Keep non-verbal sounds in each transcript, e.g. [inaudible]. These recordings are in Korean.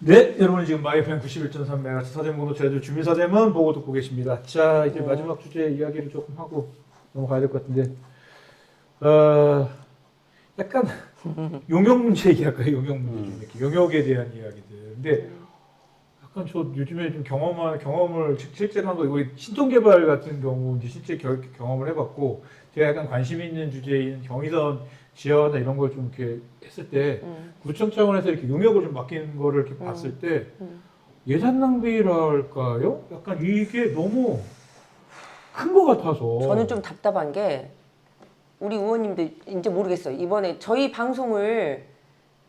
네, 여러분 지금 마이팬 91.3MHz 서대문으로 저희들 주민서대문 보고 듣고 계십니다. 자, 이제 네. 마지막 주제 이야기를 조금 하고 넘어가야 될 것 같은데, 어, 약간 [laughs] 용역 문제 얘기할까요? 용역 문제 좀 이렇게 용역에 대한 이야기들. 근데 약간 저 요즘에 좀 경험한 경험을 실- 실제로 한 거 이거 신통 개발 같은 경우 이제 실제 겨- 경험을 해봤고 제가 약간 관심 있는 주제인 경의선 지하나 이런 걸 좀 이렇게 했을 때 음. 구청 차원에서 이렇게 용역을 좀 맡기는 거를 이렇게 음. 봤을 때 음. 예산 낭비랄까요? 약간 이게 너무 큰 것 같아서 저는 좀 답답한 게 우리 의원님들 이제 모르겠어요. 이번에 저희 방송을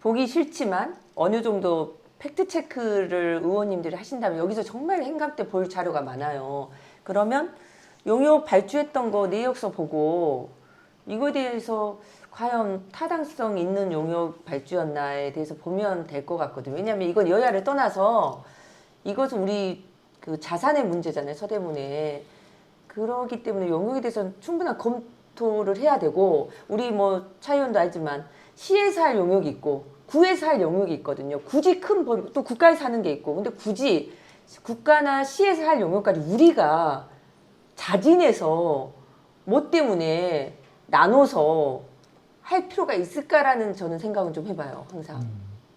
보기 싫지만 어느 정도 팩트 체크를 의원님들이 하신다면 여기서 정말 행감 때 볼 자료가 많아요. 그러면 용역 발주했던 거 내역서 보고 이거에 대해서 과연 타당성 있는 용역 발주였나에 대해서 보면 될 것 같거든요. 왜냐하면 이건 여야를 떠나서 이것은 우리 그 자산의 문제잖아요. 서대문에. 그러기 때문에 용역에 대해서는 충분한 검토를 해야 되고 우리 뭐 차의원도 알지만 시에서 할 용역이 있고 구에서 할 용역이 있거든요. 굳이 큰 범위 또 국가에서 하는 게 있고 근데 굳이 국가나 시에서 할 용역까지 우리가 자진해서 뭐 때문에 나눠서 할 필요가 있을까라는 저는 생각은 좀 해봐요 항상. 음.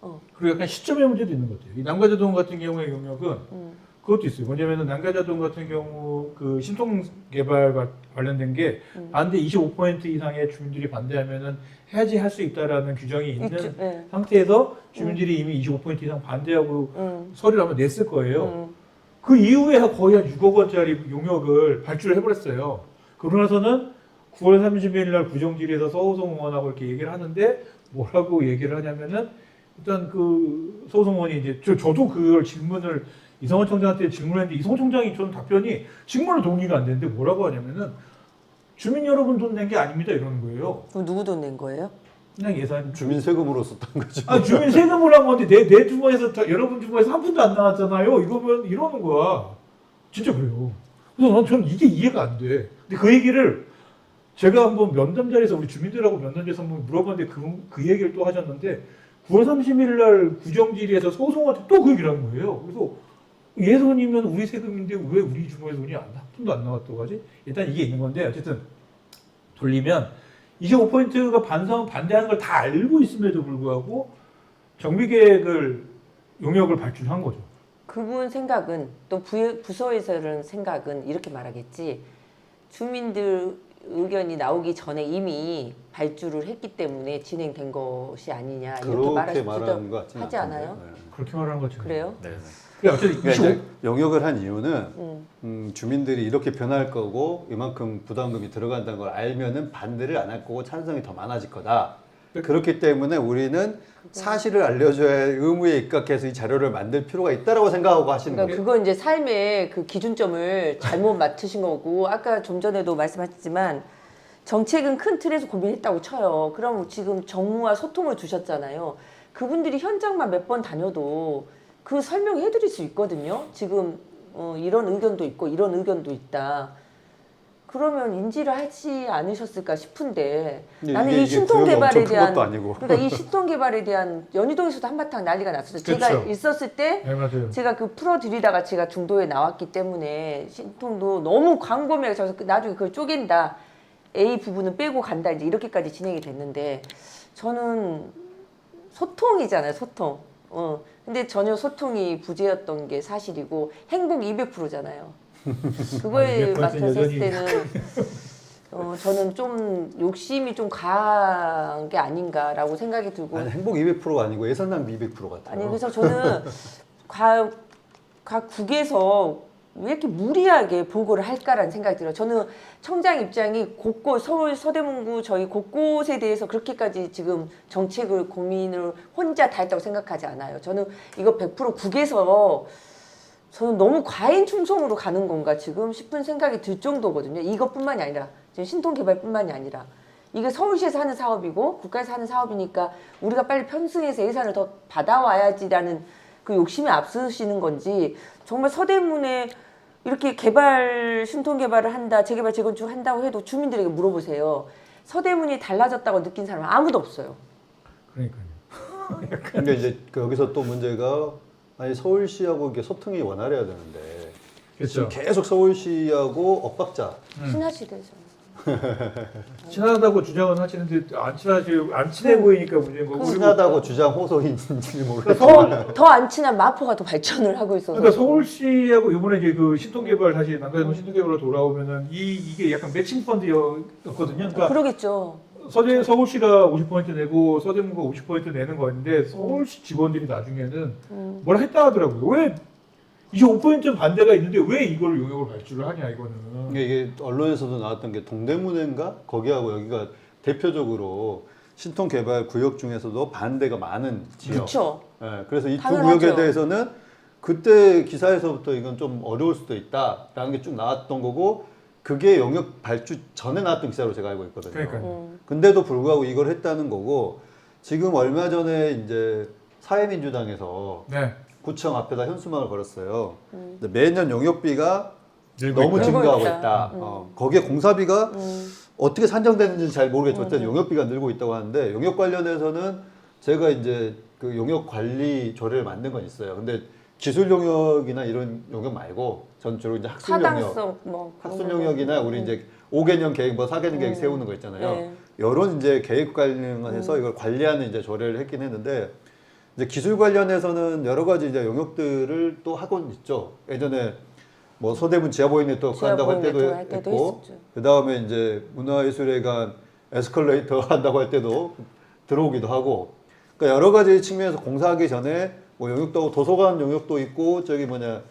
어. 그리고 약간 시점의 문제도 있는 것 같아요. 이 남가자동 같은 경우의 용역은 음. 그것도 있어요. 뭐냐면은 난가자동 같은 경우 그 신통 개발과 관련된 게 음. 반대 25% 이상의 주민들이 반대하면은 해야지 할 수 있다라는 규정이 있는 있죠. 네. 상태에서 주민들이 이미 25% 이상 반대하고 음. 서류를 한번 냈을 거예요. 음. 그 이후에 거의 한 6억 원짜리 용역을 발주를 해버렸어요. 그러고 나서는 9월 30일 날 구정질에서 서호성 의원하고 이렇게 얘기를 하는데 뭐라고 얘기를 하냐면은 일단 그 서호성 의원이 이제 저, 저도 그걸 질문을 이성원 청장한테 질문했는데 이성원 청장이 저는 답변이 정말로 동의가 안 되는데 뭐라고 하냐면은 주민 여러분 돈 낸 게 아닙니다 이러는 거예요. 그럼 누구 돈 낸 거예요? 그냥 예산 주민 세금으로 썼던 거죠. 아 주민 세금을 한 건데 내, 내 주머니에서 다- 여러분 주머니에서 한 푼도 안 나왔잖아요. 이거면 이러는 거야. 진짜 그래요. 그래서 난 저는 이게 이해가 안 돼. 근데 그 얘기를 제가 한번 면담 자리에서 우리 주민들하고 면담 자리에서 한번 물어봤는데 그, 그 얘기를 또 하셨는데 9월 30일 날 구정질의에서 소송한테 또 그 얘기를 하는 거예요. 그래서 예선이면 우리 세금인데 왜 우리 주머니에서 돈이 안, 나- 한 푼도 안 나왔다고 하지? 일단 이게 있는 건데 어쨌든 돌리면 25%가 반성 반대하는 걸 다 알고 있음에도 불구하고 정비 계획을 용역을 발주한 거죠. 그분 생각은 또 부, 부서에서는 생각은 이렇게 말하겠지. 주민들 의견이 나오기 전에 이미 발주를 했기 때문에 진행된 것이 아니냐 이렇게 그렇게 말하는 것 같지는 하지. 않아요? 네. 그렇게 말하는 거죠. 그래요? 네. 네. 그래 어쨌든 그러니까 25. 이제 영역을 한 이유는 음. 음, 주민들이 이렇게 변할 거고 이만큼 부담금이 들어간다는 걸 알면은 반대를 안 할 거고 찬성이 더 많아질 거다. 그렇기 때문에 우리는 사실을 알려줘야 할 의무에 입각해서 이 자료를 만들 필요가 있다라고 생각하고 하시는 그러니까 거예요. 그건 이제 삶의 그 기준점을 잘못 [laughs] 맞추신 거고 아까 좀 전에도 말씀하셨지만 정책은 큰 틀에서 고민했다고 쳐요. 그럼 지금 정무와 소통을 두셨잖아요. 그분들이 현장만 몇 번 다녀도 그 설명해 드릴 수 있거든요. 지금 어, 이런 의견도 있고 이런 의견도 있다. 그러면 인지를 하지 않으셨을까 싶은데 근데 나는 이게- 이 이게 신통 구역이 개발에 엄청 큰 대한 것도 아니고. 그러니까 이 신통 개발에 대한 연희동에서도 한바탕 난리가 났었어요. 제가 그쵸. 있었을 때 네 맞아요. 제가 그 풀어드리다가 제가 중도에 나왔기 때문에 신통도 너무 광범위하게 져서 그 나중에 그걸 쪼갠다. A 부분은 빼고 간다. 이제 이렇게까지 진행이 됐는데 저는 소통이잖아요. 소통. 어. 근데 전혀 소통이 부재였던 게 사실이고 행복 200%잖아요. 그거에 아, 200% 맡았을. 때는 [laughs] 어, 저는 좀 욕심이 좀 강한 게 아닌가라고 생각이 들고 아니, 행복 200%가 아니고 예산 낭비 200% 같아요. 아니 그래서 저는 [laughs] 각, 각 국에서 왜 이렇게 무리하게 보고를 할까라는 생각이 들어요. 저는 청장 입장이 곳곳 서울 서대문구 저희 곳곳에 대해서 그렇게까지 지금 정책을 고민을 혼자 다 했다고 생각하지 않아요. 저는 이거 100% 국에서 저는 너무 과잉 충성으로 가는 건가 지금 싶은 생각이 들 정도거든요. 이것뿐만이 아니라 지금 신통 개발뿐만이 아니라 이게 서울시에서 하는 사업이고 국가에서 하는 사업이니까 우리가 빨리 편승해서 예산을 더 받아와야지라는 그 욕심이 앞서시는 건지 정말 서대문에 이렇게 개발 신통 개발을 한다 재개발 재건축 한다고 해도 주민들에게 물어보세요. 서대문이 달라졌다고 느낀 사람은 아무도 없어요. 그러니까요. 근데 이제 그 여기서 또 문제가 아니 서울시하고 이게 소통이 원활해야 되는데 그렇죠. 계속 서울시하고 엇박자. 신화시대죠. [laughs] 친하다고 주장은 하시는데 안 친하지 안 친해 보이니까 문제인 거고. 그리고 친하다고 주장 호소인지 모르겠지만 서울 더안 친한 마포가 더 발전을 하고 있어서. 그러니까 서울시하고 이번에 이제 그 신통개발 다시 남가동 신통개발로 돌아오면은 이 이게 약간 매칭 펀드였거든요. 그러니까 그러겠죠. 서대 서울시가 50% 내고 서대문구가 50% 내는 거였는데 서울시 직원들이 나중에는 음. 뭐라 했다 하더라고요. 왜25% 반대가 있는데 왜 이걸 용역을 발주를 하냐 이거는. 이게, 언론에서도 나왔던 게 동대문인가 거기하고 여기가 대표적으로 신통 개발 구역 중에서도 반대가 많은 지역. 그렇죠. 예, 그래서 이두 당연하죠. 구역에 대해서는 그때 기사에서부터 이건 좀 어려울 수도 있다라는 게 쭉 나왔던 거고 그게 영역 발주 전에 나왔던 기사로 제가 알고 있거든요. 그러니까요. 음. 근데도 불구하고 이걸 했다는 거고 지금 얼마 전에 이제 사회민주당에서 네. 구청 앞에다 현수막을 걸었어요. 음. 근데 매년 용역비가 늘고 너무 있다. 증가하고 늘고 있다. 있다. 음. 어, 거기에 공사비가 음. 어떻게 산정되는지는 잘 모르겠지만 어쨌든 음. 용역비가 늘고 있다고 하는데 용역 관련해서는 제가 이제 그 용역 관리 조례를 만든 건 있어요. 근데 기술 용역이나 이런 용역 말고 전 주로 이제 학술 용역, 사당성 뭐 그런 학술 거. 용역이나 우리 이제 5개년 계획, 뭐 4개년 계획 음. 세우는 거 있잖아요. 네. 이런 이제 계획 관련해서 음. 이걸 관리하는 이제 조례를 했긴 했는데 이제 기술 관련해서는 여러 가지 이제 용역들을 또 하고 있죠. 예전에 뭐 서대문 지하보이 네트워크 한다고 할 때도, 지하보이 네트워크 할 때도 했고. 그 다음에 이제 문화예술회관 에스컬레이터 [laughs] 한다고 할 때도 들어오기도 하고 그러니까 여러 가지 측면에서 공사하기 전에 뭐 용역도 하고 도서관 용역도 있고 저기 뭐냐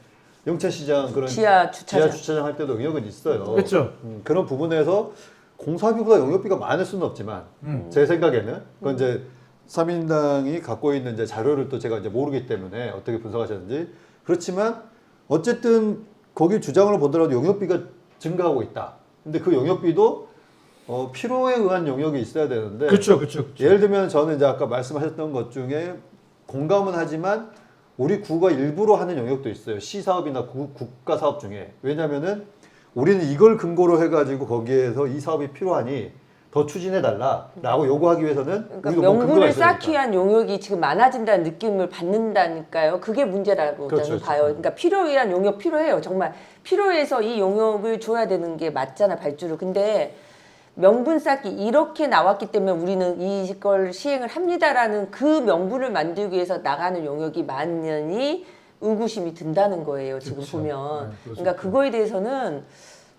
영천시장 그런 지하 주차장. 지하 주차장 할 때도 용역은 있어요. 그렇죠. 음, 그런 부분에서 공사비보다 용역비가 많을 수는 없지만 음. 제 생각에는 그건 이제 사민당이 갖고 있는 이제 자료를 또 제가 이제 모르기 때문에 어떻게 분석하셨는지 그렇지만 어쨌든 거기 주장을 보더라도 용역비가 증가하고 있다. 근데 그 용역비도 어, 필요에 의한 용역이 있어야 되는데 그렇죠, 그렇죠. 그렇죠. 예를 들면 저는 이제 아까 말씀하셨던 것 중에 공감은 하지만 우리 구가 일부러 하는 영역도 있어요. 시 사업이나 구- 국가 사업 중에. 왜냐면은 우리는 이걸 근거로 해가지고 거기에서 이 사업이 필요하니 더 추진해 달라라고 요구하기 위해서는 그러니까 뭐 근거가 명분을 있어야 쌓기 위한 용역이 지금 많아진다는 느낌을 받는다니까요. 그게 문제라고 그렇죠, 저는 그렇죠. 봐요. 그러니까 필요에 의한 용역 필요해요. 정말 필요해서 이 용역을 줘야 되는 게 맞잖아 발주를. 근데 명분 쌓기 이렇게 나왔기 때문에 우리는 이걸 시행을 합니다라는 그 명분을 만들기 위해서 나가는 용역이 많으니 의구심이 든다는 거예요. 지금 그렇죠. 보면. 네, 그렇죠. 그러니까 그거에 대해서는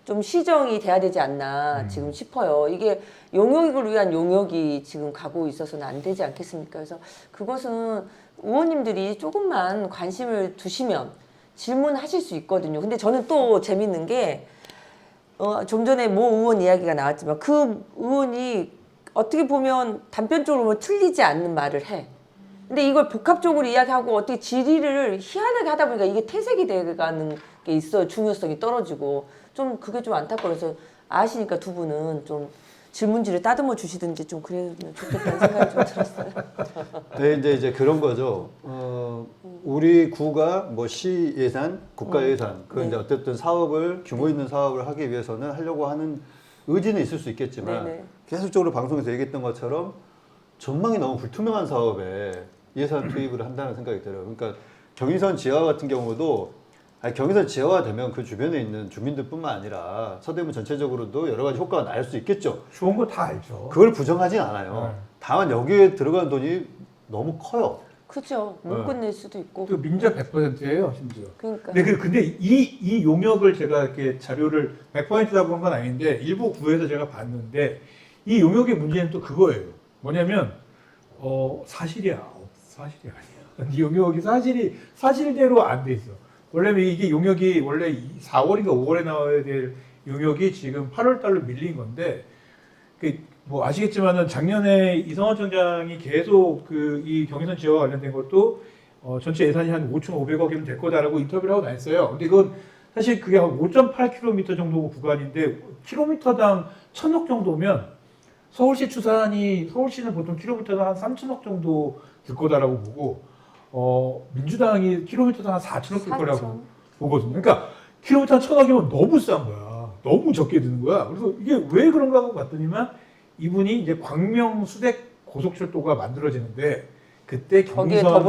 좀 시정이 돼야 되지 않나 음. 지금 싶어요. 이게 용역을 위한 용역이 지금 가고 있어서는 안 되지 않겠습니까? 그래서 그것은 의원님들이 조금만 관심을 두시면 질문하실 수 있거든요. 근데 저는 또 재밌는 게 어, 좀 전에 모 의원 이야기가 나왔지만 그 의원이 어떻게 보면 단편적으로 보면 틀리지 않는 말을 해. 근데 이걸 복합적으로 이야기하고 어떻게 질의를 희한하게 하다 보니까 이게 퇴색이 돼가는 게 있어요. 중요성이 떨어지고 좀 그게 좀 안타까워서 아시니까 두 분은 좀 질문지를 따듬어 주시든지 좀 그러면 좋겠다는 생각이 좀 들었어요. 네, 이제 이제 그런 거죠. 어, 우리 구가 뭐 시 예산, 국가 예산, 그 네. 이제 어쨌든 사업을 규모 있는 사업을 하기 위해서는 하려고 하는 의지는 있을 수 있겠지만 네 네. 계속적으로 방송에서 얘기했던 것처럼 전망이 너무 불투명한 사업에 예산 투입을 한다는 생각이 들어요. 그러니까 경의선 지하 같은 경우도 아니, 경의선 지하화 되면 그 주변에 있는 주민들뿐만 아니라 서대문 전체적으로도 여러 가지 효과가 날 수 있겠죠. 좋은 거 다 알죠. 그걸 부정하진 않아요. 네. 다만 여기에 들어간 돈이 너무 커요. 그죠? 못 네. 끝낼 수도 있고. 그 민자 100%예요, 심지어. 그러니까. 근데, 그, 근데 이, 이 용역을 제가 이렇게 자료를 100%라고 한 건 아닌데 일부 구에서 제가 봤는데 이 용역의 문제는 또 그거예요. 뭐냐면 어, 사실이야. 어, 사실이 아니야. [laughs] 이 용역이 사실이 사실대로 안 돼 있어. 원래 이게 용역이 원래 4월인가 5월에 나와야 될 용역이 지금 8월 달로 밀린 건데 그뭐 아시겠지만은 작년에 이성원 청장이 계속 그 이 경의선 지역과 관련된 것도 어, 전체 예산이 한 5,500억이면 될 거다라고 인터뷰를 하고 다녔어요. 근데 그건 사실 그게 한 5.8km 정도 구간인데 킬로미터당 1,000억 정도면 서울시 추산이 서울시는 보통 킬로미터당 한 3천억 정도 들 거다라고 보고 어, 민주당이 킬로미터당 한 4천억 들 거라고. 보거든요. 그러니까 킬로미터 한 천억이면 너무 싼 거야. 너무 적게 드는 거야. 그래서 이게 왜 그런가 하고 봤더니만 이분이 이제 광명 수댁 고속철도가 만들어지는데 그때 경의선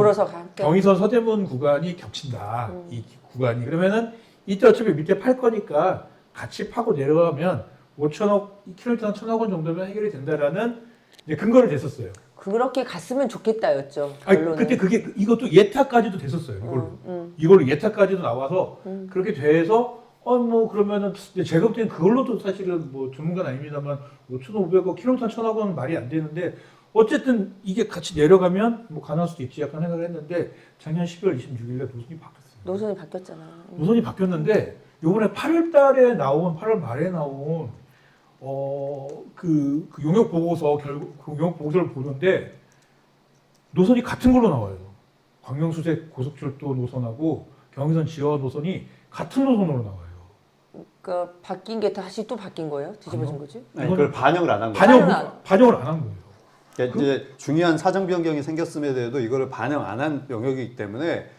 경의선 서대문 구간이 겹친다. 음. 이 구간이 그러면은 이때 어차피 밑에 팔 거니까 같이 파고 내려가면 5천억 킬로미터 1천억 원 정도면 해결이 된다라는 이제 근거를 댔었어요. 그렇게 갔으면 좋겠다였죠. 아니, 결론은. 그때 그게 이것도 예타까지도 됐었어요. 이걸로. 음, 음, 이걸로 예타까지도 나와서 음. 그렇게 돼서 어 뭐 그러면은 이제 제가 볼 때는 그걸로도 사실은 뭐 전문가는 아닙니다만 5,500억 킬로미터 1,000억 원은 말이 안 되는데 어쨌든 이게 같이 내려가면 뭐 가능할 수도 있지 약간 생각을 했는데 작년 12월 26일에 노선이 바뀌었어요. 노선이 바뀌었잖아. 음. 노선이 바뀌었는데 요번에 8월 달에 나온 8월 말에 나온 어 그 그 용역 보고서 결국 그 용역 보고서를 보는데 노선이 같은 걸로 나와요. 광명수색 고속철도 노선하고 경의선 지하 노선이 같은 노선으로 나와요. 그러니까 바뀐 게 다시 또 바뀐 거예요? 뒤집어진 거지? 아니, 그걸 반영을 안 한 거예요. 반영 반영을 안- 반영을 안 한 거예요. 그러니까 이제 중요한 사정 변경이 생겼음에도 이거를 반영 안 한 영역이기 때문에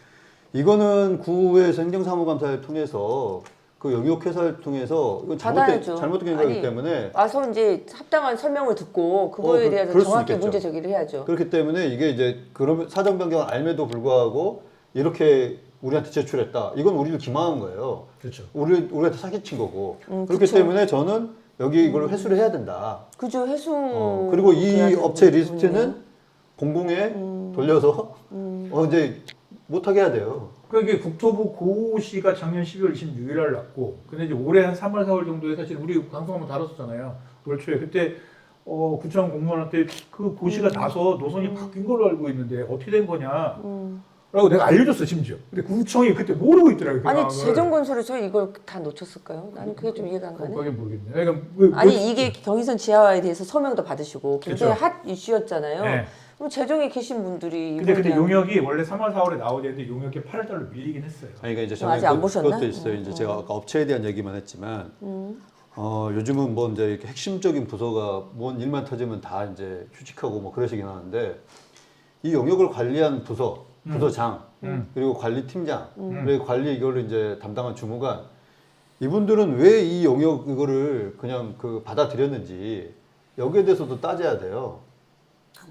이거는 구에서 행정사무감사를 통해서 그 영역 회사를 통해서 이건 잘못된 받아야죠. 잘못된 거기 아니, 때문에 와서 이제 합당한 설명을 듣고 그거에 어, 그- 대해서 그럴 수 정확히 있겠죠. 문제 제기를 해야죠. 그렇기 때문에 이게 이제 그런 사정 변경을 알매도 불구하고 이렇게 우리한테 제출했다. 이건 우리를 기망한 거예요. 그렇죠. 우리 우리한테 사기친 거고. 음, 그렇기 그쵸. 때문에 저는 여기 이걸 회수를 해야 된다. 그죠 회수. 어, 그리고 이 돼야 되는 업체 부분이네요. 리스트는 공공에 돌려서 음. 어, 이제 못하게 해야 돼요. 이게 국토부 고시가 작년 12월 26일 날 났고 근데 이제 올해 한 3월 4월 정도에 사실 우리 방송 한번 다뤘었잖아요. 올 초에 그때 어 구청 공무원한테 그 고시가 나서 노선이 바뀐 걸로 알고 있는데 어떻게 된 거냐? 음. 라고 내가 알려줬어 심지어. 근데 구청이 그때 모르고 있더라고요. 그 아니. 재정건설에서 이걸 다 놓쳤을까요? 나는 그게 좀 이해가 안 가네. 그거는 모르겠네. 그러니까 왜- 왜- 아니 이게 경의선 지하화에 대해서 서명도 받으시고 굉장히 그쵸. 핫 이슈였잖아요. 네. 그럼 재정에 계신 분들이 근데 그때 대한- 용역이 원래 3월 4월에 나와야 되는데 용역이 8월 달로 밀리긴 했어요. 아니, 그러니까 이제 그거 아직 안 보셨나? 그것도 있어요. 이제 제가 아까 업체에 대한 얘기만 했지만 음. 어, 요즘은 뭐 이제 이렇게 핵심적인 부서가 뭔 일만 터지면 다 이제 휴직하고 뭐 그러시긴 하는데 이 영역을 관리한 부서, 부서장, 음. 그리고 관리 팀장, 음. 그리고 관리 이거를 이제 담당한 주무관 이분들은 왜 이 영역 이거를 그냥 그 받아들였는지 여기에 대해서도 따져야 돼요.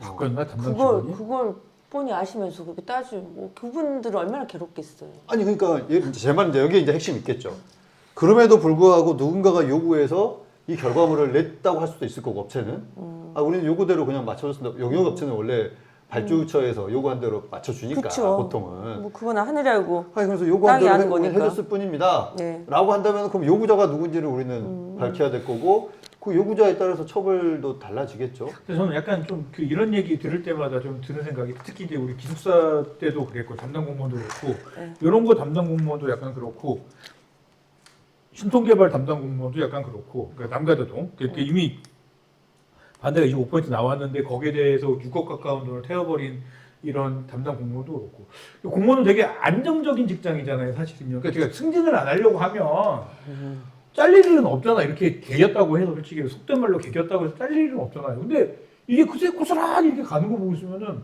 바꿨나 담당 그걸 직원이? 그걸 뻔히 아시면서 그렇게 따지고 뭐 그분들은 얼마나 괴롭겠어요. 아니 그러니까 예, 제 말은 이제 여기에 이제 핵심이 있겠죠. 그럼에도 불구하고 누군가가 요구해서 이 결과물을 냈다고 할 수도 있을 거고 업체는 음. 아 우리는 요구대로 그냥 맞춰줬습니다. 영역 업체는 원래 발주처에서 요구한 대로 맞춰주니까 그쵸. 보통은. 뭐 그건 하늘이 알고. 아니 그래서 요구한 땅이 대로 아는 해- 거니까. 해줬을 뿐입니다. 네. 라고 한다면 그럼 요구자가 누군지를 우리는 밝혀야 될 거고 그 요구자에 따라서 처벌도 달라지겠죠. 근데 저는 약간 좀 그 이런 얘기 들을 때마다 좀 드는 생각이 특히 이제 우리 기숙사 때도 그랬고 담당 공무원도 그렇고 네. 이런 거 담당 공무원도 약간 그렇고 신통개발 담당 공무원도 약간 그렇고 그러니까 남가다동 그러니까 이미 반대가 25% 나왔는데 거기에 대해서 6억 가까운 돈을 태워버린 이런 담당 공무원도 그렇고 공무원은 되게 안정적인 직장이잖아요 사실은요. 그러니까 제가 승진을 안 하려고 하면 잘릴 일은 없잖아. 이렇게 개겼다고 해서 솔직히 속된 말로 개겼다고 해서 잘릴 일은 없잖아요. 근데 이게 그새 고스란히 이렇게 가는 거 보고 있으면은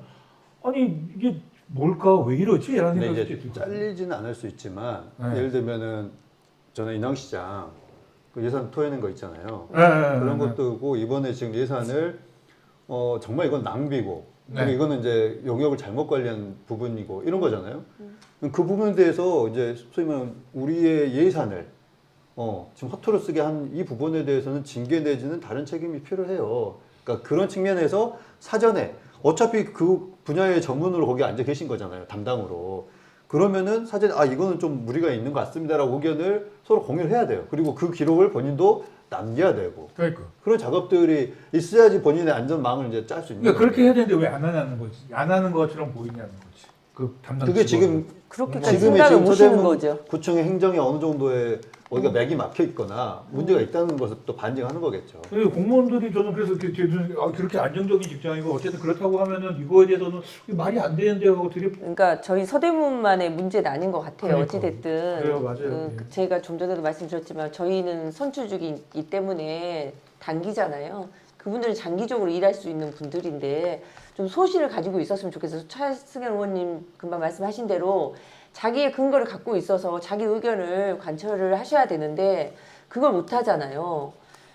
아니 이게 뭘까 왜 이러지? 라는 생각이 들고. 잘리지는 않을 수 있지만 네. 예를 들면은 저는 인왕시장 그 예산 토해낸 거 있잖아요. 예, 예, 그런 예. 것도고 이번에 지금 예산을 어 정말 이건 낭비고 네. 그리고 이거는 이제 용역을 잘못 관리한 부분이고 이런 거잖아요. 그 부분에 대해서 이제 소위 말하면 우리의 예산을 어 지금 허투루 쓰게 한 이 부분에 대해서는 징계 내지는 다른 책임이 필요해요. 그러니까 그런 측면에서 사전에 어차피 그 분야의 전문으로 거기 앉아 계신 거잖아요. 담당으로. 그러면은 사전에 아 이거는 좀 무리가 있는 것 같습니다라고 의견을 서로 공유를 해야 돼요. 그리고 그 기록을 본인도 남겨야 되고 그러니까. 그런 작업들이 있어야지 본인의 안전망을 이제 짤 수 있는 그러니까 그렇게 거예요. 해야 되는데 왜 안 하냐는 거지. 안 하는 것처럼 보이냐는 거지. 그 담당 그게 직원은. 지금 그렇게까지 지금의 생각을 지금 서대문 거죠. 구청의 행정이 어느 정도의 어디가 맥이 막혀 있거나 문제가 있다는 것을 또 반증하는 거겠죠. 그 공무원들이 저는 그래서 아, 그렇게 안정적인 직장이고 어쨌든 그렇다고 하면은 이거에 대해서는 이게 말이 안 되는데 하고 되게 그러니까 저희 서대문만의 문제는 아닌 것 같아요. 그러니까. 어찌됐든 그래요, 맞아요. 그 예. 제가 좀 전에도 말씀드렸지만 저희는 선출직이기 때문에 단기잖아요. 그분들은 장기적으로 일할 수 있는 분들인데 좀 소신을 가지고 있었으면 좋겠어요. 차승현 의원님 금방 말씀하신 대로 자기의 근거를 갖고 있어서 자기 의견을 관철을 하셔야 되는데 그걸 못 하잖아요.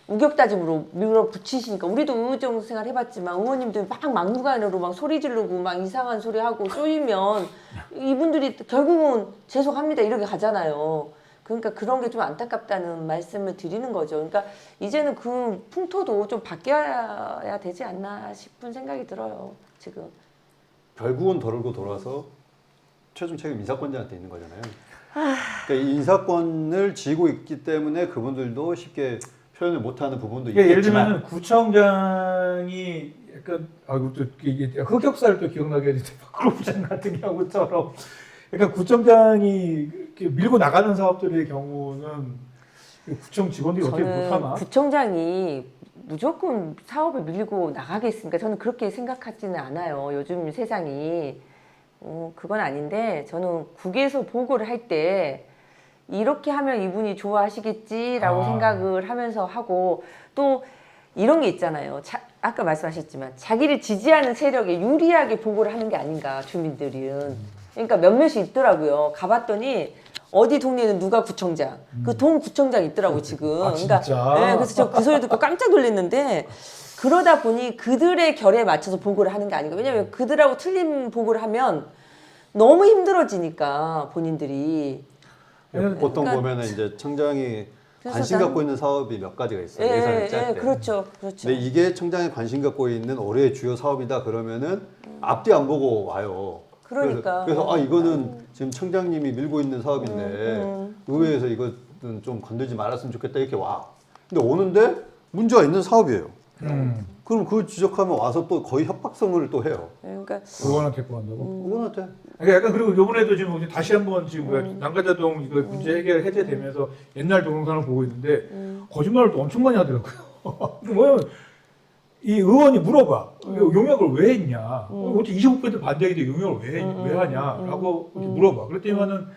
우격다짐으로 밀어붙이시니까 우리도 의정 생활 해봤지만 의원님들 막 막무가내로 막 소리 지르고 막 이상한 소리 하고 쏘이면 이분들이 결국은 죄송합니다 이렇게 가잖아요. 그러니까 그런 게 좀 안타깝다는 말씀을 드리는 거죠. 그러니까 이제는 그 풍토도 좀 바뀌어야 되지 않나 싶은 생각이 들어요. 지금. 결국은 돌고 돌아서 최종 책임 인사권자한테 있는 거잖아요. 그러니까 이 인사권을 쥐고 있기 때문에 그분들도 쉽게 표현을 못하는 부분도 예를 있겠지만 들면 구청장이 약간 아이고 또 이게 흑역사를 또 기억나게 해주세요. [laughs] 박근부장 같은 경우처럼 약간 구청장이 이렇게 밀고 나가는 사업들의 경우는 구청 직원들이 어떻게 못하나? 구청장이 무조건 사업을 밀고 나가겠습니까? 저는 그렇게 생각하지는 않아요. 요즘 세상이 어, 그건 아닌데 저는 국에서 보고를 할 때 이렇게 하면 이분이 좋아하시겠지라고 아. 생각을 하면서 하고 또 이런 게 있잖아요. 자, 아까 말씀하셨지만 자기를 지지하는 세력에 유리하게 보고를 하는 게 아닌가 주민들은. 그러니까 몇몇이 있더라고요. 가봤더니 어디 동네는 누가 구청장, 그 동 구청장 있더라고 지금. 아, 진짜? 네, 그래서 저 그 소리 듣고 깜짝 놀랐는데 그러다 보니 그들의 결에 맞춰서 보고를 하는 게 아닌가. 왜냐면 그들하고 틀린 보고를 하면 너무 힘들어지니까 본인들이. 보통 그러니까- 보면은 이제 청장이 관심 난- 갖고 있는 사업이 몇 가지가 있어요. 예, 예산을 예, 짤 예, 때. 그렇죠, 그렇죠. 근데 이게 청장이 관심 갖고 있는 올해의 주요 사업이다 그러면은 앞뒤 안 보고 와요. 그러니까. 그래서, 그래서 아 이거는 지금 청장님이 밀고 있는 사업인데 음, 의회에서 이거는 좀 건들지 말았으면 좋겠다 이렇게 와. 근데 오는데 문제가 있는 사업이에요. 음, 그럼 그 지적하면 와서 또 거의 협박성을 또 해요. 그러니까 의원한테 구한다고? 음. 의원한테. 그러니까 약간 그리고 이번에도 지금 우리 다시 한번 지금 뭐야, 난가자동 이거 문제 해결 해제되면서 옛날 동영상을 보고 있는데 거짓말을 또 엄청 많이 하더라고요. [laughs] 뭐냐면 이 의원이 물어봐. 용역을 왜 했냐? 어떻게 25% 반대인데 용역을 왜, 왜 하냐라고 이렇게 물어봐. 그랬더니만은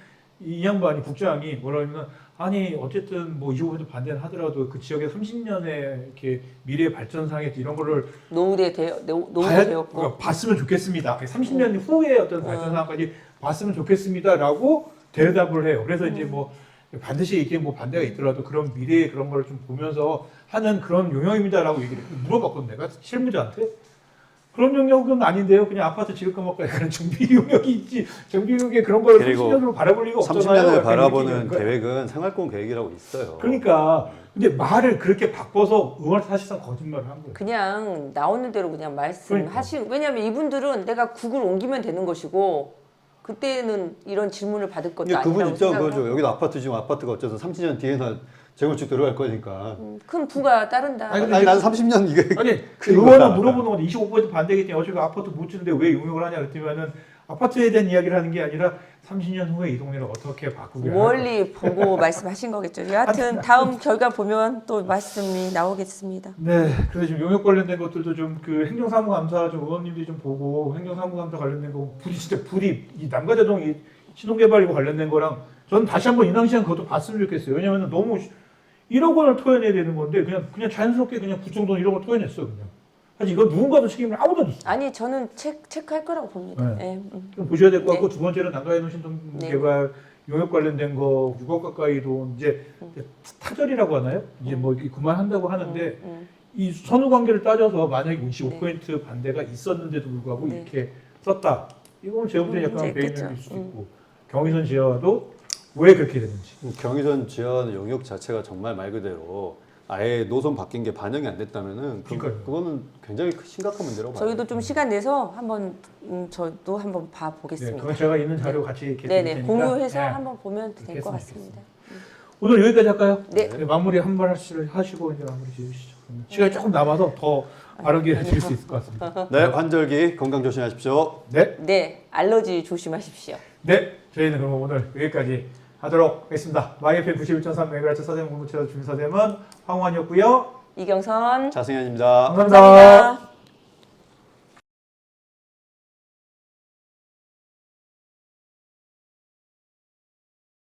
이 양반이 국장이 뭐라냐면 아니 어쨌든 뭐 25% 반대는 하더라도 그 지역의 30년의 이렇게 미래 발전 상에 이런 거를 노후대 되 노후대 되었고. 그러니까 봤으면 좋겠습니다. 30년 후에 어떤 발전 상황까지 봤으면 좋겠습니다라고 대답을 해요. 그래서 이제 뭐 반드시 이게 뭐 반대가 있더라도 그런 미래의 그런 걸 좀 보면서 하는 그런 용역입니다라고 얘기를 물어봤거든 내가 실무자한테. 그런 용역은 아닌데요. 그냥 아파트 지을 거먹고 약간 정비 [laughs] 용역이 있지. 정비 용역에 그런 걸 그리고 30년으로 바라볼 리가 없잖아요. 30년을 약간 바라보는 그러니까 계획은 생활권 계획이라고 있어요. 그러니까 근데 말을 그렇게 바꿔서 의원 사실상 거짓말을 한 거예요. 그냥 나오는 대로 그냥 말씀하신 왜냐하면 이분들은 내가 국을 옮기면 되는 것이고 그때는 이런 질문을 받을 것도 그분 아니라고 입장 생각을 그거죠. 여기도 아파트 지금 아파트가 어째서 30년 뒤에나 재건축 들어갈 거니까. 음, 큰 부가 따른다. 아니, 아니, 난 30년 이게 아니 그 의원은. 물어보는 건데 25% 반대기 때문에 어차피 아파트 못 주는데 왜 용역을 하냐 그랬더니만은 아파트에 대한 이야기를 하는 게 아니라 30년 후에 이 동네를 어떻게 바꾸게 할까. 멀리 보고 [laughs] 말씀하신 거겠죠. 여하튼 다음 결과 보면 또 말씀이 나오겠습니다. 네, 그래서 지금 용역 관련된 것들도 좀 그 행정사무감사 좀 의원님들이 좀 보고 행정사무감사 관련된 거 불이 진짜 불이 이 남가자동 이 신혼개발이고 관련된 거랑 저는 다시 한번 인왕시장 그것도 봤으면 좋겠어요. 왜냐면 너무 1억 원을 토해내야 되는 건데 그냥 그냥 자연스럽게 그냥 구청돈 1억 원 토해냈어 그냥. 사실 이거 누군가도 책임을 아무도 안 줬어. 아니 저는 체, 체크할 거라고 봅니다. 네. 예, 음. 좀 보셔야 될 것 같고 네. 두 번째는 난가해놓은 신동 네. 개발 용역 관련된 거 6억 가까이 돈 이제 타절이라고 하나요? 이제 뭐 이렇게 그만한다고 하는데 음, 이 선후 관계를 따져서 만약에 25% 반대가 있었는데도 불구하고 네. 이렇게 썼다. 이거는 제가 볼때 음, 약간 있겠죠. 배인일 수도 음. 있고 경의선 지하도 왜 그렇게 됐는지. 경의선 지하는 용역 자체가 정말 말 그대로 아예 노선 바뀐 게 반영이 안 됐다면은 그, 그러니까요. 그거는 굉장히 큰 심각한 문제라고 봐요. 저희도 좀 시간 내서 한번 음, 저도 한번 봐 네, 보겠습니다. 그건 제가 있는 자료 같이 이렇게 네네 테니까. 공유해서 네. 한번 보면 될 것 그랬으면 같습니다. 오늘 여기까지 할까요? 네. 마무리 한 번 하시고 이제 마무리 지으시죠. 시간이 조금 남아서 더 빠르게 드릴 수 있을 것 같습니다. [laughs] 네, 환절기 건강 조심하십시오. 네. 네 알러지 조심하십시오. 네, 저희는 그럼 오늘 여기까지 하도록 하겠습니다. 마이FM 91.3MHz 서대문 공부처 주민서대문 황원이었고요. 이경선 자승현입니다. 감사합니다. 감사합니다.